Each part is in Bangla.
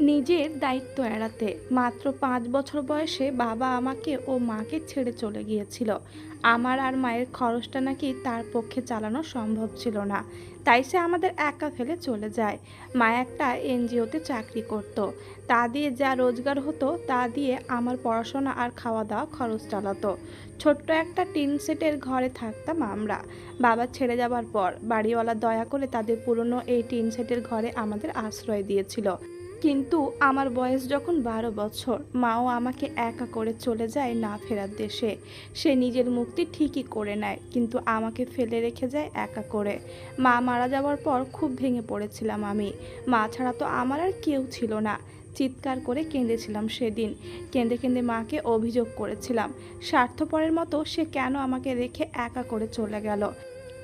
নিজের দায়িত্ব এড়াতে। মাত্র পাঁচ বছর বয়সে বাবা আমাকে ও মাকে ছেড়ে চলে গিয়েছিল। আমার আর মায়ের খরচটা নাকি তার পক্ষে চালানো সম্ভব ছিল না। তাই সে আমাদের একা ফেলে চলে যায়। মা একটা এনজিওতে চাকরি করত। তা দিয়ে যা রোজগার হতো, তা দিয়ে আমার পড়াশোনা আর খাওয়া দাওয়া খরচ চালাতো। ছোট্ট একটা টিন সেটের ঘরে থাকতাম আমরা। বাবা ছেড়ে যাবার পর বাড়িওয়ালা দয়া করে তাদের পুরনো এই টিন সেটের ঘরে আমাদের আশ্রয় দিয়েছিল। কিন্তু আমার বয়স যখন বারো বছর, মাও আমাকে একা করে চলে যায় না ফেরার দেশে। সে নিজের মুক্তি ঠিকই করে নেয়, কিন্তু আমাকে ফেলে রেখে যায় একা করে। মা মারা যাওয়ার পর খুব ভেঙে পড়েছিলাম আমি। মা ছাড়া তো আমার আর কেউ ছিল না। চিৎকার করে কেঁদেছিলাম সেদিন। কেঁদে কেঁদে মাকে অভিযোগ করেছিলাম। স্বার্থপরের মতো সে কেন আমাকে রেখে একা করে চলে গেল?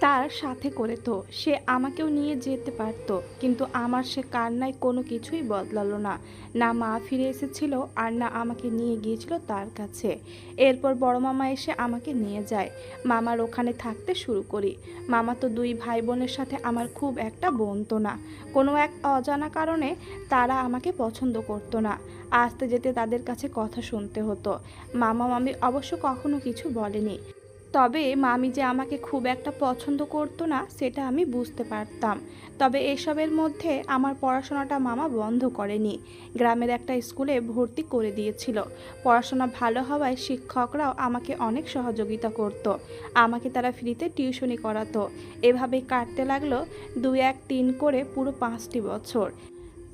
তার সাথে করে তো। সে আমাকেও নিয়ে যেতে পারতো, কিন্তু আমার সে কান্নায় কোনো কিছুই বদলালো না। না মা ফিরে এসেছিল আর না আমাকে নিয়ে গিয়েছিল তার কাছে। এরপর বড় মামা এসে আমাকে নিয়ে যায়। মামার ওখানে থাকতে শুরু করি। মামা তো দুই ভাই বোনের সাথে আমার খুব একটা বনতো না। কোনো এক অজানা কারণে তারা আমাকে পছন্দ করতো না। আসতে যেতে তাদের কাছে কথা শুনতে হতো। মামা মামি অবশ্য কখনো কিছু বলেনি। তবে মামি যে আমাকে খুব একটা পছন্দ করতো না, সেটা আমি বুঝতে পারতাম। তবে এসবের মধ্যে আমার পড়াশোনাটা মামা বন্ধ করেনি। গ্রামের একটা স্কুলে ভর্তি করে দিয়েছিল। পড়াশোনা ভালো হওয়ায় শিক্ষকরাও আমাকে অনেক সহযোগিতা করত। আমাকে তারা ফ্রিতে টিউশনি করাতো। এভাবে কাটতে লাগল দুই এক তিন করে পুরো পাঁচটি বছর।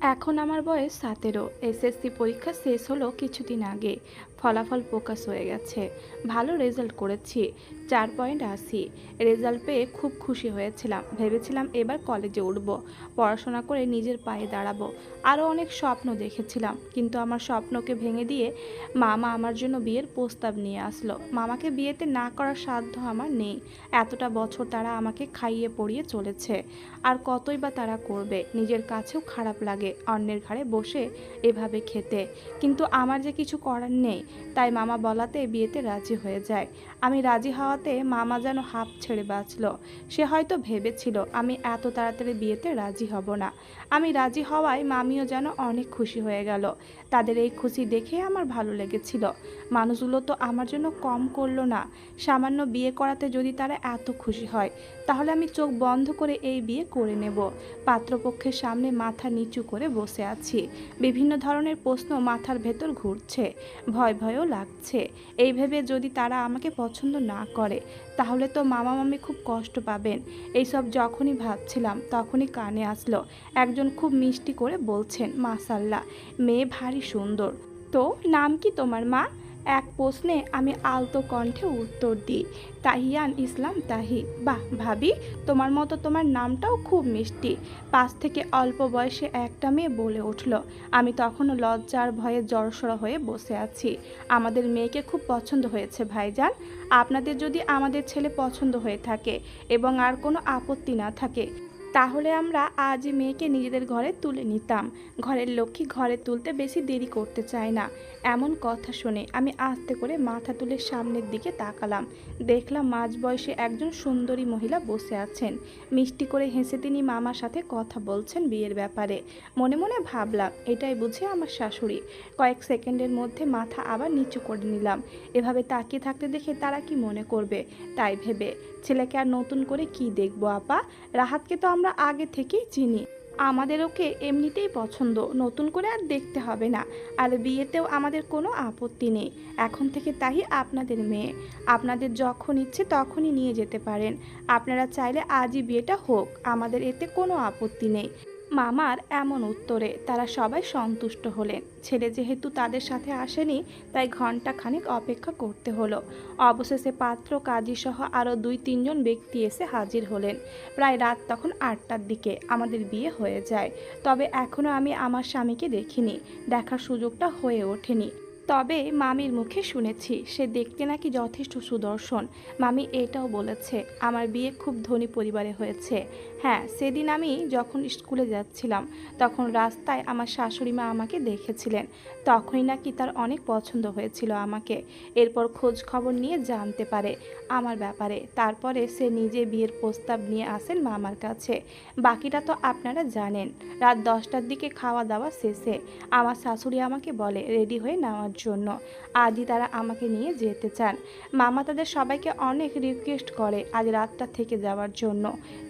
এখন আমার বয়স সতেরো। এসএসসি পরীক্ষা শেষ হলো কিছুদিন আগে। ফলাফল প্রকাশ হয়ে গেছে। ভালো রেজাল্ট করেছি, চার পয়েন্ট আশি। রেজাল্ট পেয়ে খুব খুশি হয়েছিলাম। ভেবেছিলাম এবার কলেজে উঠব। পড়াশোনা করে নিজের পায়ে দাঁড়াবো। আরও অনেক স্বপ্ন দেখেছিলাম, কিন্তু আমার স্বপ্নকে ভেঙে দিয়ে মামা আমার জন্য বিয়ের প্রস্তাব নিয়ে আসলো। মামাকে বিয়েতে না করার সাধ্য আমার নেই। এতটা বছর তারা আমাকে খাইয়ে পড়িয়ে চলেছে। আর কতই বা তারা করবে, নিজের কাছেও খারাপ লাগে। অন্যের ঘাড়ে বসে এভাবে খেতে। কিন্তু আমার যে কিছু করার নেই তাই মামা বলাতে বিয়েতে রাজি হয়ে যায়। আমি রাজি হওয়াতে মামা যেন হাফ ছেড়ে বাঁচল। সে হয়তো ভেবেছিল, আমি এত তাড়াতাড়ি বিয়েতে রাজি হব না। আমি রাজি হওয়ায় মামিও যেন অনেক খুশি হয়ে গেল। তাদের এই খুশি দেখে আমার ভালো লেগেছিল। মানুষগুলো তো আমার জন্য কম করল না। সামান্য বিয়ে করাতে যদি তারা এত খুশি হয়, তাহলে আমি চোখ বন্ধ করে এই বিয়ে করে নেব। পাত্রপক্ষের সামনে মাথা নিচু করে বসে আছি। বিভিন্ন ধরনের প্রশ্ন মাথার ভেতর ঘুরছে। ভয় ভয়ও লাগছে। এই ভেবে যদি তারা আমাকে পছন্দ না করে, তাহলে তো মামা মামি খুব কষ্ট পাবেন। এইসব যখনই ভাবছিলাম তখনই কানে আসলো। একজন খুব মিষ্টি করে বলছেন, মাসাল্লাহ, মেয়ে ভারী সুন্দর। তো, নাম কি তোমার, মা? এক প্রশ্নে আমি আলতো কণ্ঠে উত্তর দিই, তাহিয়ান ইসলাম তাহি। বাহ, ভাবি, তোমার মতো তোমার নামটাও খুব মিষ্টি। পাশ থেকে অল্প বয়সে একটা মেয়ে বলে উঠল, আমি তখনও লজ্জার ভয়ে জড়সড় হয়ে বসে আছি। আমাদের মেয়েকে খুব পছন্দ হয়েছে, ভাইজান। আপনাদের যদি আমাদের ছেলে পছন্দ হয়ে থাকে এবং আর কোনো আপত্তি না থাকে তাহলে আমরা আজই মেয়েকে নিজেদের ঘরে তুলে নিতাম। ঘরের লক্ষ্মী ঘরে তুলতে বেশি দেরি করতে চায় না। এমন কথা শুনে আমি আস্তে করে মাথা তুলে সামনের দিকে তাকালাম। দেখলাম মাঝ বয়সে একজন সুন্দরী মহিলা বসে আছেন। মিষ্টি করে হেসে তিনি মামার সাথে কথা বলছেন বিয়ের ব্যাপারে। মনে মনে ভাবলাম, এটাই বুঝে আমার শাশুড়ি। কয়েক সেকেন্ডের মধ্যে মাথা আবার নিচু করে নিলাম। এভাবে তাকিয়ে থাকতে দেখে তারা কি মনে করবে, তাই ভেবে ছেলেকে আর নতুন করে কি দেখব, আপা? রাহাতকে তো আমরা আগে থেকেই চিনি। আমাদের ওকে এমনিতেই পছন্দ, নতুন করে আর দেখতে হবে না। আর বিয়েতেও আমাদের কোনো আপত্তি নেই। এখন থেকে তাই আপনাদের মেয়ে। আপনাদের যখন ইচ্ছে তখনই নিয়ে যেতে পারেন। আপনারা চাইলে আজই বিয়েটা হোক, আমাদের এতে কোনো আপত্তি নেই। মামার এমন উত্তরে তারা সবাই সন্তুষ্ট হলেন। ছেলে যেহেতু তাদের সাথে আসেনি, তাই ঘণ্টা খানিক অপেক্ষা করতে হলো। অবশেষে পাত্র, কাজীসহ আরও দুই, তিনজন ব্যক্তি এসে হাজির হলেন। প্রায় রাত তখন আটটার দিকে আমাদের বিয়ে হয়ে যায়। তবে এখনও আমি আমার স্বামীকে দেখিনি। দেখার সুযোগটা হয়ে ওঠেনি। তবে মামির মুখে শুনেছি, সে দেখতে নাকি যথেষ্ট সুদর্শন। মামি এটাও বলেছে, আমার বিয়ে খুব ধনী পরিবারে হয়েছে। হ্যাঁ সেদিন আমি যখন স্কুলে যাচ্ছিলাম, তখন রাস্তায় আমার শাশুড়ি মা আমাকে দেখেছিলেন। তখনই নাকি তার অনেক পছন্দ হয়েছিল আমাকে। এরপর খোঁজ খবর নিয়ে জানতে পারে আমার ব্যাপারে। তারপরে সে নিজে বিয়ের প্রস্তাব নিয়ে আসেন মামার কাছে। বাকিটা তো আপনারা জানেন। রাত দশটার দিকে খাওয়া দাওয়া শেষে। আমার শাশুড়ি আমাকে বলে, রেডি হয়ে নেওয়ার জন্য আজই তারা আমাকে নিয়ে যেতে চান। মামা তাদের সবাইকে অনেক রিকোয়েস্ট করে আজ রাতটা থেকে যাওয়ার জন্য,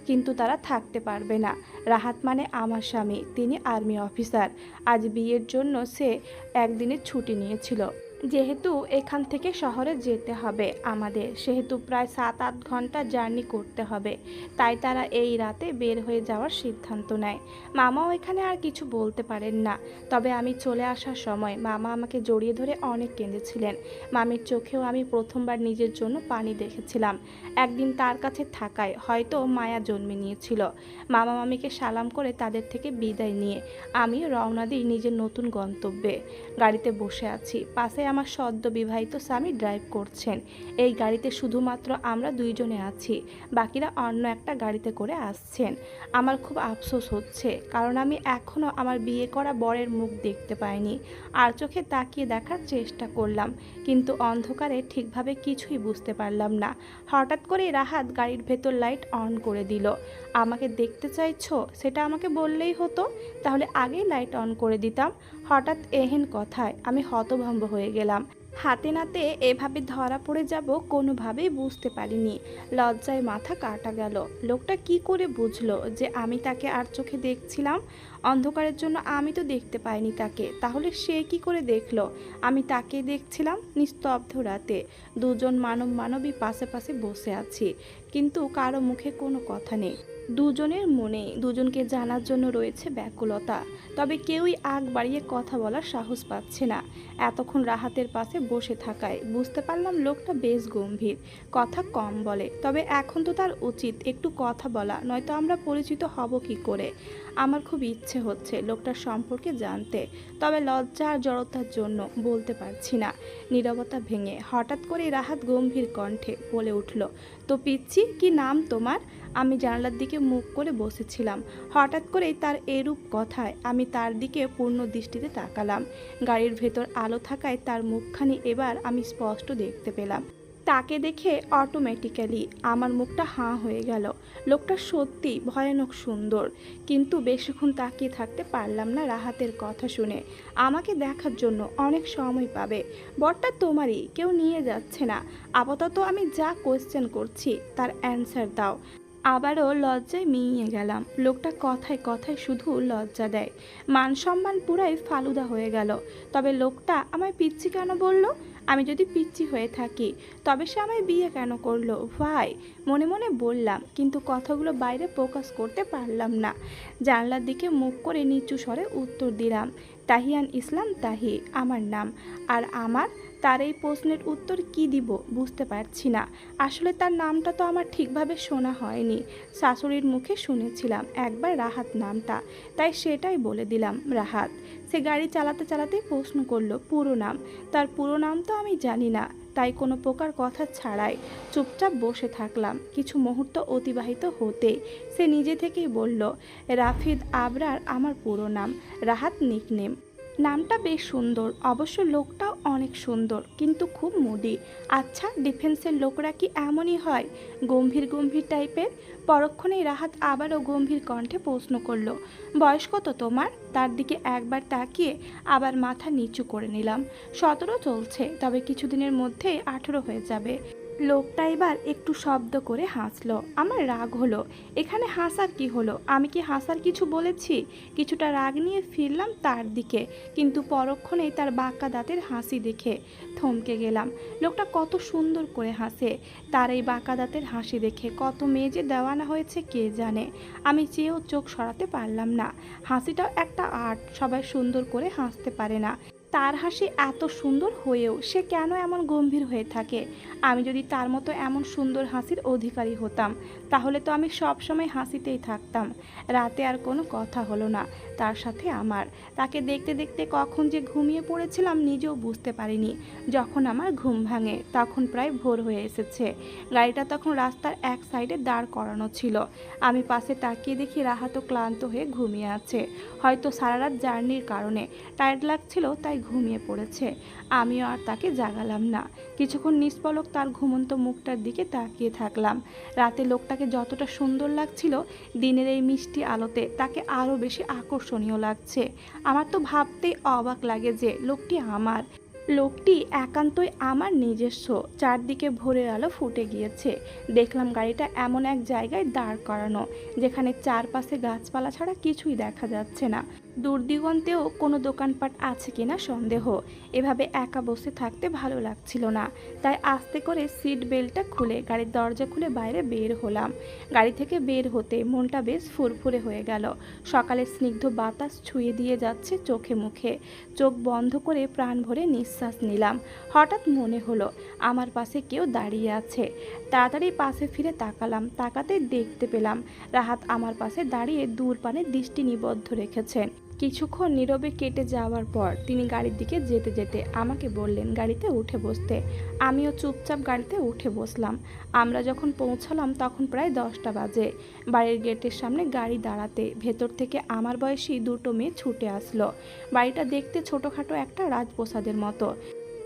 কিন্তু তারা থাকতে পারবে না। রাহাত মানে আমার স্বামী, তিনি আর্মি অফিসার। আজ বিয়ের জন্য সে একদিনের ছুটি নিয়েছিল। যেহেতু এখান থেকে শহরে যেতে হবে আমাদের, সেহেতু প্রায় সাত আট ঘণ্টা জার্নি করতে হবে। তাই তারা এই রাতে বের হয়ে যাওয়ার সিদ্ধান্ত নেয়। মামাও এখানে আর কিছু বলতে পারেন না। তবে আমি চলে আসার সময় মামা আমাকে জড়িয়ে ধরে অনেক কেঁদেছিলেন। মামির চোখেও আমি প্রথমবার নিজের জন্য পানি দেখেছিলাম। একদিন তার কাছে থাকায় হয়তো মায়া জন্মে নিয়েছিল। মামা মামিকে সালাম করে তাদের থেকে বিদায় নিয়ে আমি রওনা দিই নিজের নতুন গন্তব্যে। গাড়িতে বসে আছি। পাশে আমার সদ্য বিবাহিত স্বামী ড্রাইভ করছেন। এই গাড়িতে শুধুমাত্র আমরা দুইজনে আছি, বাকিরা অন্য একটা গাড়িতে করে আসছেন। আমার খুব আফসোস হচ্ছে, কারণ আমি এখনও আমার বিয়ে করা বরের মুখ দেখতে পাইনি। আর চোখে তাকিয়ে দেখার চেষ্টা করলাম, কিন্তু অন্ধকারে ঠিকভাবে কিছুই বুঝতে পারলাম না। হঠাৎ করে রাহাত গাড়ির ভেতর লাইট অন করে দিল। আমাকে দেখতে চাইছো, সেটা আমাকে বললেই হতো। তাহলে আগেই লাইট অন করে দিতাম। হঠাৎ এহেন কথায় আমি হতভম্ব হয়ে গেলাম। হাতে নাতে এভাবে ধরা পড়ে যাব কোনোভাবেই বুঝতে পারিনি। লজ্জায় মাথা কাটা গেল। লোকটা কি করে বুঝলো যে আমি তাকে আর চোখে দেখছিলাম? অন্ধকারের জন্য আমি তো দেখতে পাইনি তাকে। তাহলে সে কি করে দেখল? আমি তাকে দেখছিলাম নিস্তব্ধ রাতে। দুজন মানব মানবী পাশে পাশে বসে আছি। কিন্তু কারও মুখে কোনো কথা নেই। দুজনের মনে দুজনকে জানার জন্য রয়েছে ব্যাকুলতা। তবে কেউই আগ বাড়িয়ে কথা বলার সাহস পাচ্ছে না। এতক্ষণ রাহাতের পাশে বসে থাকায় বুঝতে পারলাম লোকটা বেশ গম্ভীর। কথা কম বলে, তবে এখন তো তার উচিত একটু কথা বলা, নয়তো আমরা পরিচিত হব কি করে? আমার খুব ইচ্ছে হচ্ছে লোকটার সম্পর্কে জানতে, তবে লজ্জা আর জড়তার জন্য বলতে পারছি না। নীরবতা ভেঙে হঠাৎ করে রাহাত গম্ভীর কণ্ঠে বলে উঠল তো পিচ্ছি কি নাম তোমার? আমি জানালার দিকে মুখ করে বসেছিলাম। হঠাৎ করেই তার এরূপ কথায় আমি তার দিকে পূর্ণ দৃষ্টিতে তাকালাম। গাড়ির ভেতর আলো থাকায় তার মুখখানি এবার আমি স্পষ্ট দেখতে পেলাম। তাকে দেখে অটোমেটিক্যালি আমার মুখটা হাঁ হয়ে গেল। লোকটা সত্যি ভয়ানক সুন্দর, কিন্তু বেশিক্ষণ তাকিয়ে থাকতে পারলাম না রাহাতের কথা শুনে। আমাকে দেখার জন্য অনেক সময় পাবে। বরটা তোমারই, কেউ নিয়ে যাচ্ছে না। আপাতত আমি যা কোয়েশ্চেন করছি, তার অ্যান্সার দাও। আবারও লজ্জায় মিইয়ে গেলাম। লোকটা কথায় কথায় শুধু লজ্জা দেয়। মান সম্মান পুরাই ফালুদা হয়ে গেল। তবে লোকটা আমায় পিচ্ছি কেন বলল? আমি যদি পিচ্ছি হয়ে থাকি, তবে সে আমায় বিয়ে কেন করল? ভাই, মনে মনে বললাম, কিন্তু কথাগুলো বাইরে প্রকাশ করতে পারলাম না। জানলার দিকে মুখ করে নিচু স্বরে উত্তর দিলাম, তাহিয়ান ইসলাম তাহি, আমার নাম। আর আমার? তার এই প্রশ্নের উত্তর কি দিব বুঝতে পারছি না। আসলে তার নামটা তো আমার ঠিকভাবে শোনা হয়নি। শাশুড়ির মুখে শুনেছিলাম একবার রাহাত নামটা, তাই সেটাই বলে দিলাম রাহাত। সে গাড়ি চালাতে চালাতে প্রশ্ন করল, পুরো নাম? তার পুরো নাম তো আমি জানি না, তাই কোনো প্রকার কথা ছাড়াই চুপচাপ বসে থাকলাম। কিছু মুহূর্ত অতিবাহিত হতে সে নিজে থেকেই বলল, রাফিদ আবরার আমার পুরো নাম, রাহাত নিকনেম। নামটা বেশ সুন্দর। অবশ্য লোকটাও অনেক সুন্দর, কিন্তু খুব মুদি আচ্ছা ডিফেন্সের লোকরা কি এমনই হয়? গম্ভীর গম্ভীর টাইপের? পরক্ষণেই রাহাত আবারও গম্ভীর কণ্ঠে প্রশ্ন করল, বয়স কত তোমার? তার দিকে একবার তাকিয়ে আবার মাথা নিচু করে নিলাম। সতেরো চলছে, তবে কিছুদিনের মধ্যেই আঠেরো হয়ে যাবে। লোকটা এবার একটু শব্দ করে হাসলো। আমার রাগ হলো। এখানে হাসার কি হলো? আমি কি হাসার কিছু বলেছি? কিছুটা রাগ নিয়ে ফিরলাম তার দিকে, কিন্তু পরক্ষণেই তার বাঁকা দাঁতের হাসি দেখে থমকে গেলাম। লোকটা কত সুন্দর করে হাসে। তার এই বাঁকা দাঁতের হাসি দেখে কত যে দেওয়ানা হয়েছে কে জানে? আমি চেয়েও চোখ সরাতে পারলাম না। হাসিটাও একটা আর্ট সবাই সুন্দর করে হাসতে পারে না। তার হাসি এত সুন্দর হয়েও সে কেন এমন গম্ভীর হয়ে থাকে? আমি যদি তার মতো এমন সুন্দর হাসির অধিকারী হতাম, তাহলে তো আমি সব সময় হাসিতেই থাকতাম। রাতে আর কোনো কথা হলো না, তার সাথে আমার। তাকে দেখতে দেখতে কখন যে ঘুমিয়ে পড়েছিলাম নিজেও বুঝতে পারিনি। যখন আমার ঘুম ভাঙে, তখন প্রায় ভোর হয়ে এসেছে। গাড়িটা তখন রাস্তার এক সাইডে দাঁড় করানো ছিল। আমি পাশে তাকিয়ে দেখি রাহাতও ক্লান্ত হয়ে ঘুমিয়ে আছে। হয়তো সারা রাত জার্নির কারণে। টায়ার্ড লাগছিল, তাই ঘুমিয়ে পড়েছে। আমিও আর তাকে জাগালাম না। কিছুক্ষণ নিষ্পলক তার ঘুমন্ত মুখটার দিকে তাকিয়ে থাকলাম। রাতে লোকটাকে যতটা সুন্দর লাগছিল, দিনের এই মিষ্টি আলোতে তাকে আরও বেশি আকর্ষণীয় লাগছে। আমার তো ভাবতেই অবাক লাগে যে লোকটি আমার। লোকটি একান্তই আমার নিজস্ব। চারদিকে ভোরের আলো ফুটে গিয়েছে। দেখলাম গাড়িটা এমন এক জায়গায় দাঁড় করানো, যেখানে চারপাশে গাছপালা ছাড়া কিছুই দেখা যাচ্ছে না। দূরদিগন্তেও কোনো দোকানপাট আছে কিনা সন্দেহ। এভাবে একা বসে থাকতে ভালো লাগছিল না। তাই আস্তে করে সিট বেল্টটা খুলে গাড়ির দরজা খুলে বাইরে বের হলাম। গাড়ি থেকে বের হতে মনটা বেশ ফুরফুরে হয়ে গেল। সকালের স্নিগ্ধ বাতাস ছুঁয়ে দিয়ে যাচ্ছে চোখে মুখে। চোখ বন্ধ করে প্রাণ ভরে নিঃশ্বাস নিলাম। হঠাৎ মনে হলো, আমার পাশে কেউ দাঁড়িয়ে আছে। তাড়াতাড়ি পাশে ফিরে তাকালাম তাকাতে দেখতে পেলাম, রাহাত আমার পাশে দাঁড়িয়ে দূর পানে দৃষ্টি নিবদ্ধ রেখেছেন। কিছুক্ষণ নীরবে কেটে যাওয়ার পর তিনি গাড়ির দিকে যেতে যেতে আমাকে বললেন, গাড়িতে উঠে বসতে। আমিও চুপচাপ গাড়িতে উঠে বসলাম। আমরা যখন পৌঁছালাম তখন প্রায় দশটা বাজে। বাড়ির গেটের সামনে গাড়ি দাঁড়াতে ভেতর থেকে আমার বয়সী দুটো মেয়ে ছুটে আসলো। বাড়িটা দেখতে ছোটোখাটো একটা রাজপ্রসাদের মতো।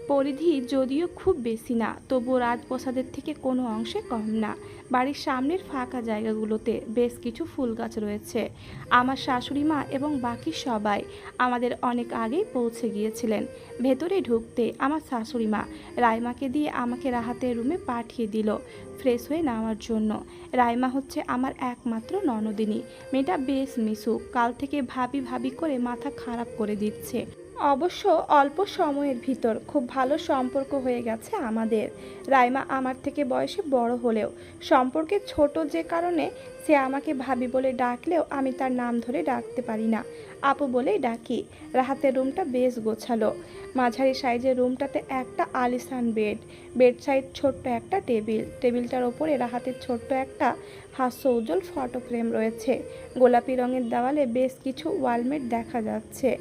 পরিধি যদিও খুব বেশি না, তবুও রাজপ্রসাদের থেকে কোনো অংশে কম না। বাড়ির সামনের ফাঁকা জায়গাগুলোতে বেশ কিছু ফুল গাছ রয়েছে। আমার শাশুড়ি মা এবং বাকি সবাই আমাদের অনেক আগেই পৌঁছে গিয়েছিলেন। ভেতরে ঢুকতে আমার শাশুড়ি মা রাইমাকে দিয়ে আমাকে রাহাতের রুমে পাঠিয়ে দিল ফ্রেশ হয়ে নেওয়ার জন্য। রাইমা হচ্ছে আমার একমাত্র ননদিনী। মেয়েটা বেশ মিশুক, কাল থেকে ভাবি ভাবি করে মাথা খারাপ করে দিচ্ছে। অবশ্য অল্প সময়ের ভিতর খুব ভালো সম্পর্ক হয়ে গেছে আমাদের। রাইমা আমার থেকে বয়সে বড় হলেও সম্পর্কে ছোট যে কারণে সে আমাকে ভাবি বলে ডাকলেও আমি তার নাম ধরে ডাকতে পারি না। আপু বলেই ডাকি, রাহাতের রুমটা বেশ গোছালো। মাঝারি সাইজের রুমটাতে একটা আলিসান বেড বেড সাইড ছোট্ট একটা টেবিল। টেবিলটার ওপরে রাহাতের ছোট্ট একটা হাস্য উজ্জ্বল ফটো ফ্রেম রয়েছে। গোলাপি রঙের দেওয়ালে বেশ কিছু ওয়ালমেট দেখা যাচ্ছে।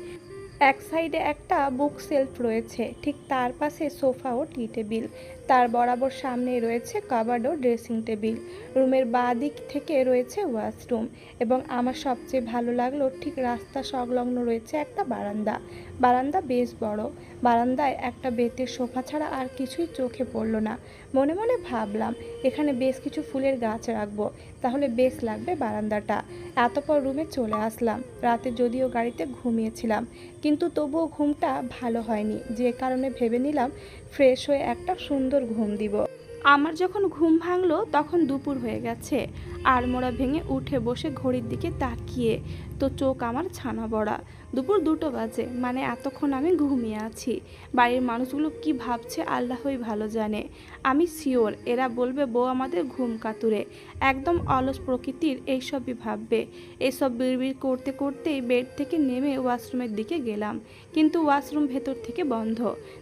এক সাইডে একটা বুক সেলফ রয়েছে ঠিক তার পাশে সোফা ও টি টেবিল। তার বরাবর সামনেই রয়েছে কাবার্ড ও ড্রেসিং টেবিল। রুমের বাঁ দিক থেকে রয়েছে ওয়াশরুম এবং আমার সবচেয়ে ভালো লাগল ঠিক রাস্তা সংলগ্ন রয়েছে একটা বারান্দা। বারান্দা বেশ বড়। বারান্দায় একটা বেতের সোফা ছাড়া আর কিছুই চোখে পড়ল না। মনে মনে ভাবলাম, এখানে বেশ কিছু ফুলের গাছ রাখব, তাহলে বেশ লাগবে বারান্দাটা। এতপর রুমে চলে আসলাম। রাতে যদিও গাড়িতে ঘুমিয়েছিলাম, কিন্তু তবুও ঘুমটা ভালো হয়নি। যে কারণে ভেবে নিলাম, ফ্রেশ হয়ে একটা সুন্দর ঘুম দিব। আমার যখন ঘুম ভাঙলো, তখন দুপুর হয়ে গেছে। আর মোড়া ভেঙে উঠে বসে ঘড়ির দিকে তাকিয়ে, তো চোখ আমার ছানা বড়া। দুপুর দুটো বাজে মানে এতক্ষণ আমি ঘুমিয়ে আছি। বাড়ির মানুষগুলো কি ভাবছে আল্লাহই ভালো জানে। আমি শিওর, এরা বলবে বউ আমাদের ঘুম কাতুরে। একদম অলস প্রকৃতির এইসবই ভাববে। এসব বিড়বিড় করতে করতেই বেড থেকে নেমে ওয়াশরুমের দিকে গেলাম। কিন্তু ওয়াশরুম ভেতর থেকে বন্ধ,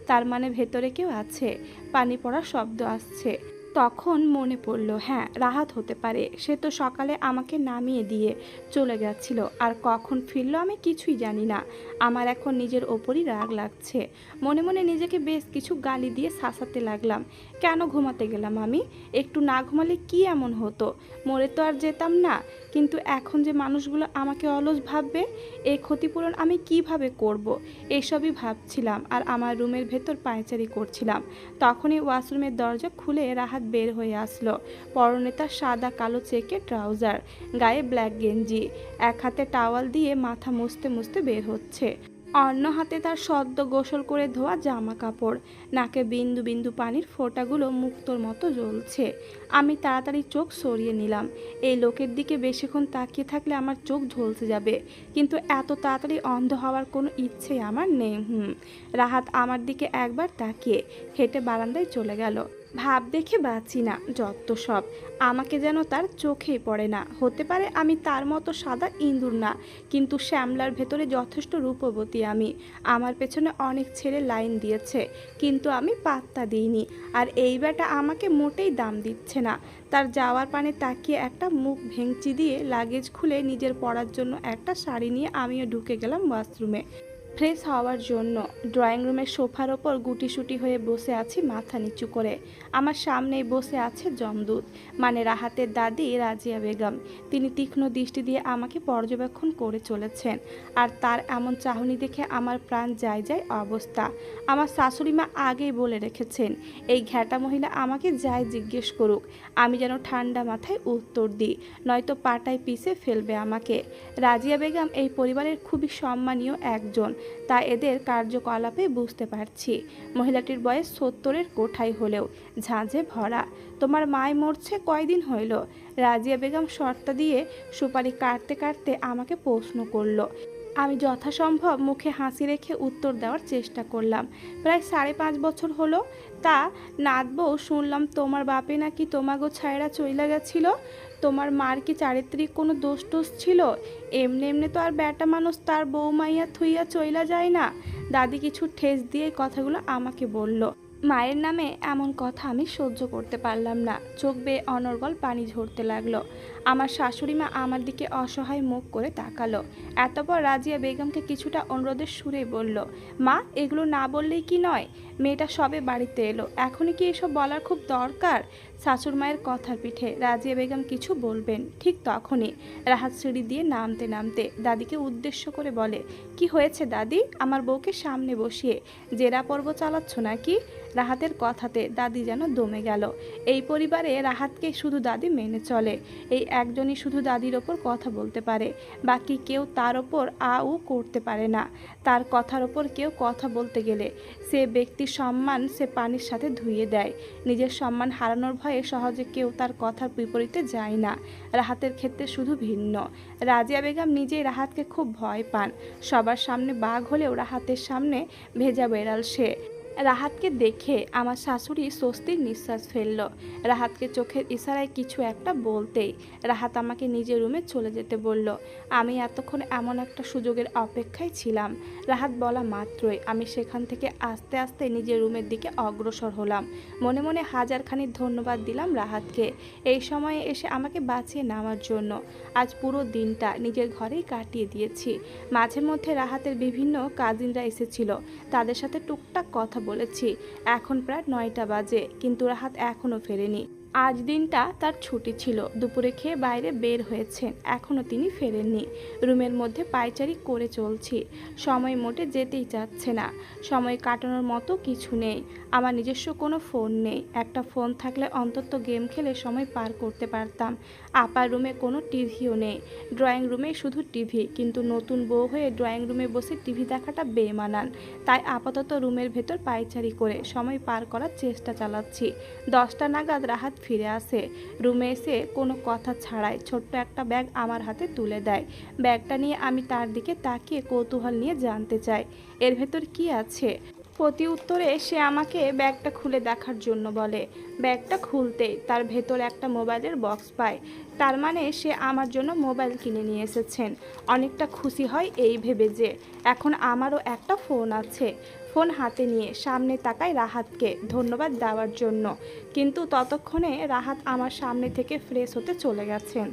তার মানে ভেতরে কেউ আছে। পানি পড়ার শব্দ আসছে। তখন মনে পড়ল হ্যাঁ রাহাত হতে পারে। সে তো সকালে আমাকে নামিয়ে দিয়ে চলে গেছিল আর কখন ফিরলো আমি কিছুই জানি না। আমার এখন নিজের ওপরই রাগ লাগছে। মনে মনে নিজেকে বেশ কিছু গালি দিয়ে সাসাতে লাগলাম। কেন ঘুমাতে গেলাম আমি? একটু না ঘুমালে কি এমন হতো? মরে তো আর যেতাম না। কিন্তু এখন যে মানুষগুলো আমাকে অলস ভাববে, এই ক্ষতিপূরণ আমি কীভাবে করব। এইসবই ভাবছিলাম আর আমার রুমের ভেতর পায়চারি করছিলাম। তখনই ওয়াশরুমের দরজা খুলে রাহাত বের হয়ে আসলো। পরনে তার সাদা কালো চেকে ট্রাউজার, গায়ে ব্ল্যাক গেঞ্জি, এক হাতে টাওয়াল দিয়ে মাথা মুছতে মুছতে বের হচ্ছে। অন্য হাতে তার সদ্য গোসল করে ধোয়া জামা কাপড়। নাকে বিন্দু বিন্দু পানির ফোঁটাগুলো মুক্তোর মতো জ্বলছে। আমি তাড়াতাড়ি চোখ সরিয়ে নিলাম। এই লোকের দিকে বেশিক্ষণ তাকিয়ে থাকলে আমার চোখ ঝলসে যাবে। কিন্তু এত তাড়াতাড়ি অন্ধ হওয়ার কোনো ইচ্ছেই আমার নেই। হুম, রাহাত আমার দিকে একবার তাকিয়ে হেঁটে বারান্দায় চলে গেল। ভাব দেখে বাঁচি না যত সব। আমাকে যেন তার চোখেই পড়ে না। হতে পারে আমি তার মতো সাদা ইঁদুর না, কিন্তু শ্যামলার ভেতরে যথেষ্ট রূপবতী আমি। আমার পেছনে অনেক ছেলে লাইন দিয়েছে, কিন্তু আমি পাত্তা দিইনি। আর এই বেটা আমাকে মোটেই দাম দিচ্ছে না। তার যাওয়ার পানে তাকিয়ে একটা মুখ ভেঙচি দিয়ে লাগেজ খুলে নিজের পরার জন্য একটা শাড়ি নিয়ে আমিও ঢুকে গেলাম ওয়াশরুমে। ফ্রেশ হওয়ার জন্য ড্রয়িং রুমের সোফার ওপর গুটিসুটি হয়ে বসে আছি মাথা নিচু করে। আমার সামনেই বসে আছে জমদূত মানে রাহাতের দাদি রাজিয়া বেগম। তিনি তীক্ষ্ণ দৃষ্টি দিয়ে আমাকে পর্যবেক্ষণ করে চলেছেন, আর তার এমন চাহনি দেখে আমার প্রাণ যায় যায় অবস্থা। আমার শাশুড়ি মা আগেই বলে রেখেছেন, এই ঘ্যাটা মহিলা আমাকে যাই জিজ্ঞেস করুক, আমি যেন ঠান্ডা মাথায় উত্তর দিই, নয়তো পাটায় পিষে ফেলবে আমাকে। রাজিয়া বেগম এই পরিবারের খুবই সম্মানীয় একজন তা এদের কার্যকলাপে বুঝতে পারছি। মহিলাটির বয়স সত্তরের কোঠায় হলেও ঝাঁঝে ভরা। তোমার মায় মরছে কয়দিন হইল? রাজিয়া বেগম শর্তা দিয়ে সুপারি কাটতে কাটতে আমাকে প্রশ্ন করল। আমি যথাসম্ভব মুখে হাসি রেখে উত্তর দেওয়ার চেষ্টা করলাম। প্রায় সাড়ে পাঁচ বছর হলো। তা নাতবউ শুনলাম তোমার বাপে নাকি তোমাগো ছায়রা চইলা গেছিল? তোমার মার কি চারিত্রিক কোনো দোষ টোষ ছিল? এমনি এমনি তো আর ব্যাটা মানুষ তার বৌমাইয়া থুইয়া চইলা যায় না। দাদি কিছু ঠেস দিয়ে কথাগুলো আমাকে বলল। মায়ের নামে এমন কথা আমি সহ্য করতে পারলাম না। চোখ বেয়ে অনর্গল পানি ঝরতে লাগল। আমার শাশুড়ি মা আমার দিকে অসহায় মুখ করে তাকালো। এতপর রাজিয়া বেগমকে কিছুটা অনুরোধের সুরে বলল, মা, এগুলো না বললেই কি নয়? মেয়েটা সবে বাড়িতে এলো। এখনই কি এসব বলার খুব দরকার? শাশুড় মায়ের কথার পিঠে রাজিয়া বেগম কিছু বলবেন। ঠিক তখনই রাহাত সিঁড়ি দিয়ে নামতে নামতে দাদিকে উদ্দেশ্য করে বলে, কি হয়েছে দাদি? আমার বউকে সামনে বসিয়ে জেরা পর্ব চালাচ্ছ নাকি? রাহাতের কথাতে দাদি যেন দমে গেল। এই পরিবারে রাহাতকে শুধু দাদি মেনে চলে। এই একজনই শুধু দাদির ওপর কথা বলতে পারে। বাকি কেউ তার ওপর আ উ করতে পারে না। তার কথার ওপর কেউ কথা বলতে গেলে সে ব্যক্তির সম্মান সে পানির সাথে ধুয়ে দেয়। নিজের সম্মান হারানোর ভয়ে সহজে কেউ তার কথার বিপরীতে যায় না। রাহাতের ক্ষেত্রে শুধু ভিন্ন। রাজিয়া বেগম নিজেই রাহাতকে খুব ভয় পান। সবার সামনে বাঘ হলেও রাহাতের সামনে ভেজা বেড়াল সে। রাহাতকে দেখে আমার শাশুড়ি স্বস্তির নিঃশ্বাস ফেলল। রাহাতকে চোখের ইশারায় কিছু একটা বলতেই রাহাত আমাকে নিজের রুমে চলে যেতে বলল। আমি এতক্ষণ এমন একটা সুযোগের অপেক্ষায় ছিলাম। রাহাত বলা মাত্রই আমি সেখান থেকে আস্তে আস্তে নিজের রুমের দিকে অগ্রসর হলাম। মনে মনে হাজারখানি ধন্যবাদ দিলাম রাহাতকে। এই সময়ে এসে আমাকে বাঁচিয়ে নেওয়ার জন্য আজ পুরো দিনটা নিজের ঘরেই কাটিয়ে দিয়েছি। মাঝে মধ্যে রাহাতের বিভিন্ন কাজিনরা এসেছিল। তাদের সাথে টুকটাক কথা বলেছি, এখন প্রায় নয়টা বাজে, কিন্তু রাহাত এখনও ফেরেনি। আজ দিনটা তার ছুটি ছিল, দুপুরে খেয়ে বাইরে বের হয়েছেন এখনও তিনি ফেরেননি। রুমের মধ্যে পায়চারি করে চলছি, সময় মোটে যেতেই চাচ্ছে না, সময় কাটানোর মতো কিছু নেই, আমার নিজস্ব কোনো ফোন নেই, একটা ফোন থাকলে অন্তত গেম খেলে সময় পার করতে পারতাম আপার রুমে কোনো টিভিও নেই। ড্রয়িং রুমে শুধু টিভি, কিন্তু নতুন বউ হয়ে ড্রয়িং রুমে বসে টিভি দেখাটা বেমানান তাই আপাতত রুমের ভেতর পায়চারি করে সময় পার করার চেষ্টা চালাচ্ছি। দশটা নাগাদ রাহাত ফিরে আসে। রুমে এসে কোনো কথা ছাড়াই ছোট্ট একটা ব্যাগ আমার হাতে তুলে দেয়। ব্যাগটা নিয়ে আমি তার দিকে তাকিয়ে কৌতূহল নিয়ে জানতে চাই। এর ভেতর কি আছে? প্রতি উত্তরে সে আমাকে ব্যাগটা খুলে দেখার জন্য বলে। ব্যাগটা খুলতেই তার ভেতর একটা মোবাইলের বক্স পায়। তার মানে সে আমার জন্য মোবাইল কিনে নিয়ে এসেছেন। অনেকটা খুশি হয় এই ভেবে যে এখন আমারও একটা ফোন আছে। ফোন হাতে নিয়ে সামনে তাকায় রাহাতকে ধন্যবাদ দেওয়ার জন্য। কিন্তু ততক্ষণে রাহাত আমার সামনে থেকে ফ্রেশ হতে চলে গেছেন।